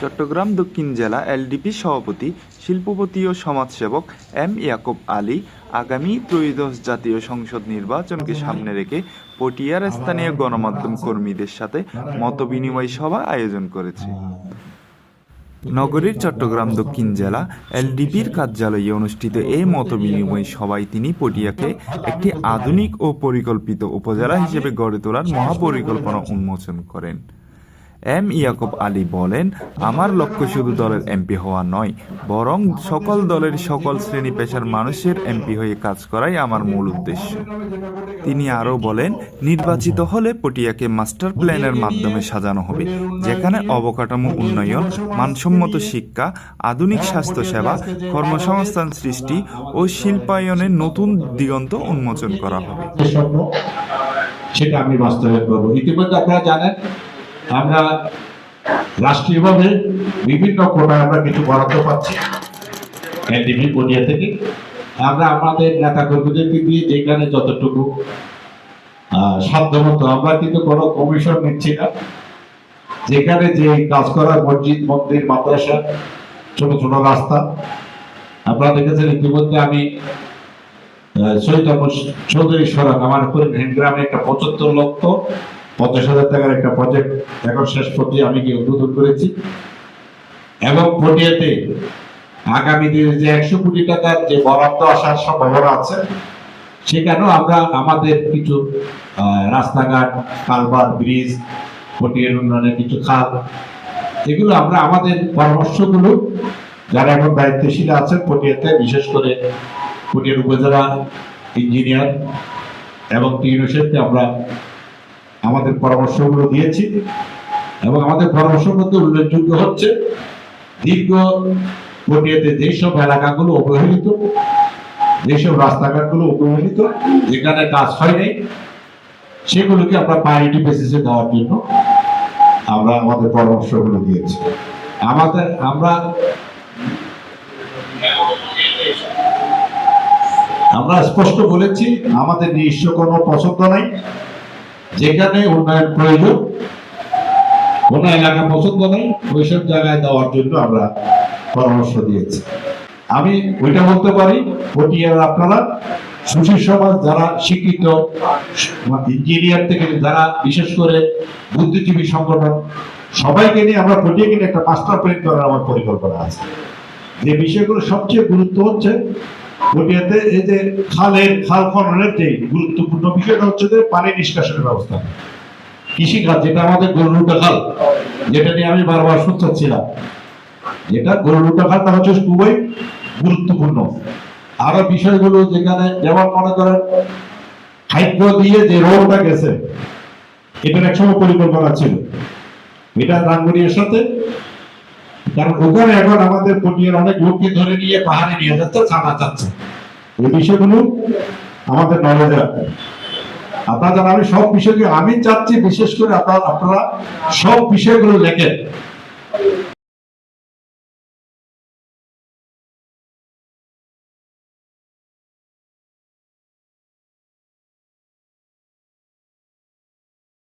চট্টগ্রাম দক্ষিণ জেলা এলডিপি সভাপতি, শিল্পপতি ও সমাজসেবক এম ইয়াকুব আলী আগামী ত্রয়োদশ জাতীয় সংসদ নির্বাচনকে সামনে রেখে পটিয়ার স্থানীয় গণমাধ্যম কর্মীদের সাথে মতবিনিময় সভা আয়োজন করেছে। নগরীর চট্টগ্রাম দক্ষিণ জেলা এলডিপির কার্যালয়ে অনুষ্ঠিত এই মত বিনিময় সভায় তিনি পটিয়াকে একটি আধুনিক ও পরিকল্পিত উপজেলা হিসেবে গড়ে তোলার মহাপরিকল্পনা উন্মোচন করেন। এম ইয়াকুব আলী বলেন, আমার লক্ষ্য শুধু দলের এমপি হওয়া নয়, বরং সকল দলের সকল শ্রেণি পেশার মানুষের এমপি হয়ে কাজ করাই আমার মূল উদ্দেশ্য। তিনি আরও বলেন, নির্বাচিত হলে পটিয়াকে মাস্টার প্ল্যানের মাধ্যমে সাজানো হবে, যেখানে অবকাঠামো উন্নয়ন, মানসম্মত শিক্ষা, আধুনিক স্বাস্থ্যসেবা, কর্মসংস্থান সৃষ্টি ও শিল্পায়নের নতুন দিগন্ত উন্মোচন করা হবে। সেটা আমি বাস্তবায়ন করব। ইতিমধ্যে আপনারা জানেন আমরা রাষ্ট্রীয়ভাবে বিভিন্ন কোটায় আমরা কিছু বরাদ্দ পাচ্ছি। এনডিপি পটিয়া থেকে। আমরা আমাদের নেতা কর্মীদেরকে দিয়ে যেখানে যতটুকু সাধ্যমতো আমরা কিন্তু কোনো কমিশন নিচ্ছি না। যেখানে যে কাজ করা মসজিদ, মন্দির, মাদ্রাসা, ছোট ছোট রাস্তা। আপনারা দেখেছেন ইতিমধ্যে আমি চৈতন্য চৌধুরী সড়ক আমার গ্রামে একটা পঁচাত্তর লক্ষ পঞ্চাশ হাজার টাকার একটা প্রজেক্ট এখন শেষ পর্যায়ে আমি কি উদ্বোধন করেছি। এবং পটিয়াতে আগামী দিনে যে একশো কোটি টাকার যে বরাদ্দ আসার সম্ভাবনা আছে, সেখানেও আমরা আমাদের কিছু রাস্তাঘাট, কালভার্ট, ব্রিজ পটিয়ার উন্নয়নের কিছু খাল, এগুলো আমরা আমাদের পরামর্শগুলো, যারা এখন দায়িত্বশীল আছেন পটিয়াতে বিশেষ করে পটিয়ার উপজেলা ইঞ্জিনিয়ার এবং টিউনিশনকে আমরা আমাদের পরামর্শগুলো দিয়েছি এবং আমাদের পরামর্শের মধ্যে উল্লেখযোগ্য হচ্ছে, দীর্ঘ পটিয়াতে যেসব এলাকাগুলো অবহেলিত, যেসব রাস্তাঘাটগুলো অবহেলিত, যেখানে কাজ হয় নাই সেগুলোকে আমরা প্রায়োরিটি বেসিসে দেওয়ার জন্য আমরা আমাদের পরামর্শগুলো দিয়েছি। আমাদের, আমরা আমরা স্পষ্ট বলেছি, আমাদের নিজস্ব কোনো পছন্দ নাই। যেখানে উন্নয়ন প্রয়োজন, কোন এলাকা পছন্দ নেই, ওইসব জায়গায় দেওয়ার জন্য আমরা পরামর্শ দিয়েছি। আমি ওইটা বলতে পারি, পটিয়ার আপনারা, সুশীল সমাজ যারা শিক্ষিত ইঞ্জিনিয়ার থেকে যারা বিশেষ করে বুদ্ধিজীবী সংগঠন, সবাইকে নিয়ে আমরা পটিয়াকে নিয়ে একটা মাস্টার প্ল্যান করার আমার পরিকল্পনা আছে। যে বিষয়গুলো সবচেয়ে গুরুত্ব হচ্ছে পটিয়াতে এই যে খালের, খাল খননের যে গুরুত্বপূর্ণ বিষয়টা হচ্ছে যে পানি নিষ্কাশনের ব্যবস্থা। কৃষিকাজ, যেটা আমাদের গরুলুটা খাল, যেটা নিয়ে আমি বারবার যেটা গরুলুটা খালটা হচ্ছে খুবই গুরুত্বপূর্ণ। আরও বিষয়গুলো যেখানে যেমন মনে করেন, হাইড্র দিয়ে যে রোগটা গেছে, এটার একসময় পরিকল্পনা ছিল। এটা রাঙ্গুনিয়ার সাথে কারণ ওখানে এখন আমাদের পটিয়ার অনেক লোককে ধরে নিয়ে পাহাড়ে নিয়ে যাচ্ছে ছানা চাচ্ছে এই বিষয়গুলো আমাদের নলেজে রাখতে আপনারা জানেন, আমি সব বিষয়কে, আমি চাচ্ছি বিশেষ করে আপনারা আপনারা সব বিষয়গুলো লেখেন।